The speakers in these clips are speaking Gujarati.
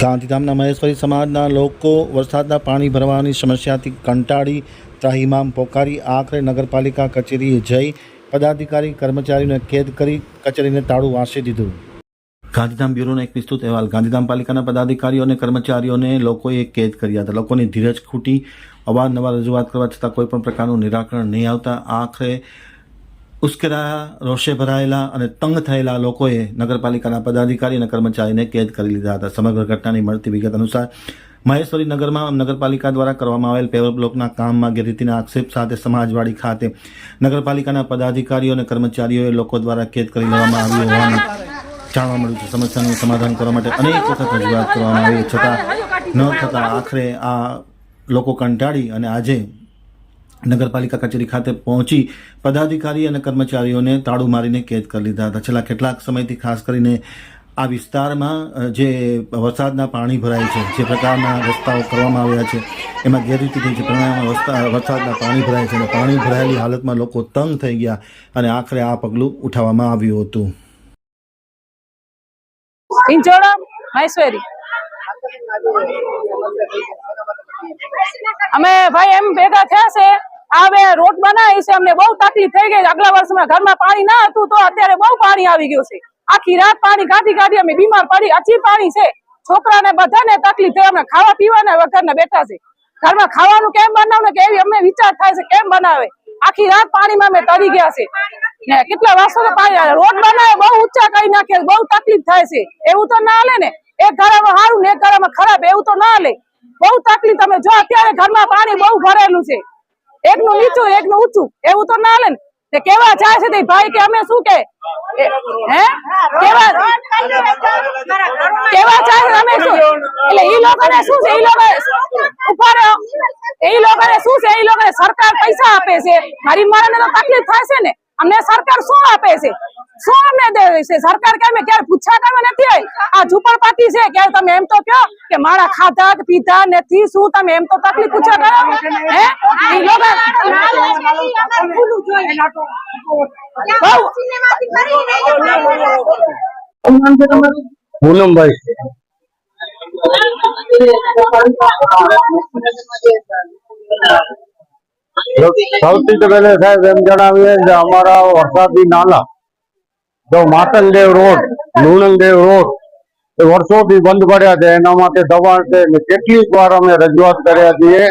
ગાંધીધામના મહેશ્વરી સમાજના લોકો વરસાદના પાણી ભરવાની સમસ્યાથી કંટાળી ત્રાહિમામ પોકારી આખરે નગરપાલિકા કચેરીએ જઈ પદાધિકારી કર્મચારીઓને કેદ કરી કચેરીને તાળું વાંસી દીધું. ગાંધીધામ બ્યુરોનો એક વિસ્તૃત અહેવાલ. ગાંધીધામ પાલિકાના પદાધિકારીઓ અને કર્મચારીઓને લોકોએ કેદ કર્યા હતા. લોકોની ધીરજ ખૂટી, અવારનવાર રજૂઆત કરવા છતાં કોઈપણ પ્રકારનું નિરાકરણ નહીં આવતા આખરે ઉશ્કેરાયા રોષે ભરાયેલા અને તંગ થયેલા લોકોએ નગરપાલિકાના પદાધિકારી અને કર્મચારીને કેદ કરી લીધા હતા. સમગ્ર ઘટનાની મળતી વિગત અનુસાર મહેશ્વરી નગરમાં નગરપાલિકા દ્વારા કરવામાં આવેલ પેવર બ્લોકના કામમાં ગેરરીતિના આક્ષેપ સાથે સમાજવાડી ખાતે નગરપાલિકાના પદાધિકારીઓ અને કર્મચારીઓએ લોકો દ્વારા કેદ કરી લેવામાં આવ્યું હોવાનું જાણવા મળ્યું છે. સમસ્યાનું સમાધાન કરવા માટે અનેક વખત રજૂઆત કરવામાં આવી. છતાં ન થતાં આખરે આ લોકો કંટાળી અને આજે નગરપાલિકા કચેરી ખાતે પહોંચી પદાધિકારી અને કર્મચારીઓને તાળું મારીને કેદ કરી લીધા હતા. છેલ્લા કેટલાક સમયથી ખાસ કરીને આ વિસ્તારમાં જે વરસાદના પાણી ભરાય છે, જે પ્રકારના રસ્તાઓ કરવામાં આવ્યા છે, એમાં ગેરરીતિ થઈ છે પ્રમાણમાં વરસાદના પાણી ભરાય છે અને પાણી ભરાયેલી હાલતમાં લોકો તંગ થઈ ગયા અને આખરે આ પગલું ઉઠાવવામાં આવ્યું હતું. અમે ભાઈ એમ ભેગા થયા છે બે રોડ બનાવી છે, અમને બહુ તકલીફ થઈ ગઈ આગલા વર્ષમાં ઘરમાં પાણી ના હતું, તો અત્યારે બહુ પાણી આવી ગયું છે. આખી રાત પાણી કાઢી કાઢી અમે બીમાર પડી. હજી પાણી છે. છોકરાને બધાને તકલીફ થઈ, અમે ખાવા પીવાના વગરના બેઠા છે. ઘરમાં ખાવાનું કેમ બનાવે કે એવી અમને વિચાર થાય છે, કેમ બનાવે? આખી રાત પાણીમાં અમે તરી ગયા છે. ને કેટલા વર્ષો પાણી રોડ બનાવે, બહુ ઊંચા કરી નાખે, બહુ તકલીફ થાય છે. એવું તો ના હાલે ને. એક ઘરમાં સારું ને એક ઘરમાં ખરાબ, એવું તો ના હાલે. બહુ તકલીફ તમે જો, અત્યારે ઘરમાં પાણી બહુ ભરેલું છે. એકનું નીચું, એકનું ઊંચું. એવું તો ના હાલે ને. કેવા જાય છે ભાઈ કે અમે શું કે? એટલે ઈ લોકોને શું છે? ઈ લોકો એ લોકોને શું છે? એ લોકોને સરકાર પૈસા આપે છે. મારી માણસને તો તકલીફ થાય છે ને. અમને સરકાર શું આપે છે? શું અમને દે છે? સરકાર કે અમે ક્યારે પૂછા કરવા આ ઝુંપડપટ્ટી છે ક્યારે તમે એમ તો કહો કે મારા ખાધા કે પીધા નથી શું તમે એમ તો તકલીફ પૂછા કરો હે? ઈ લોકો પૂનમભાઈ સૌથી તો પહેલે સાહેબ એમ જણાવીએ કે અમારા વરસાદી નાલા જો માતલદેવ રોડ લુણંગદેવ રોડ એ વર્ષોથી બંધ પડ્યા છે. એના માટે દબાણ છે કેટલીક વાર અમે રજૂઆત કર્યા છીએ.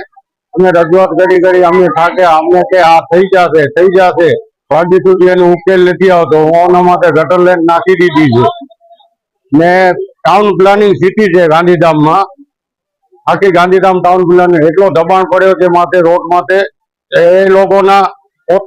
અમે રજૂઆત કરી કરી અમે થાક્યા અમને કે આ થઈ જશે થઈ જશે. હજી સુધી એનો ઉકેલ નથી આવતો. આના માટે ગટર લેન નાખી દીધી છે. ને ટાઉન પ્લાનિંગ સિટી છે ગાંધીધામમાં. આખી ગાંધીધામ ટાઉન પ્લાનિંગ એટલો દબાણ પડ્યો છે માથે, રોડ માથે. એ લોકોના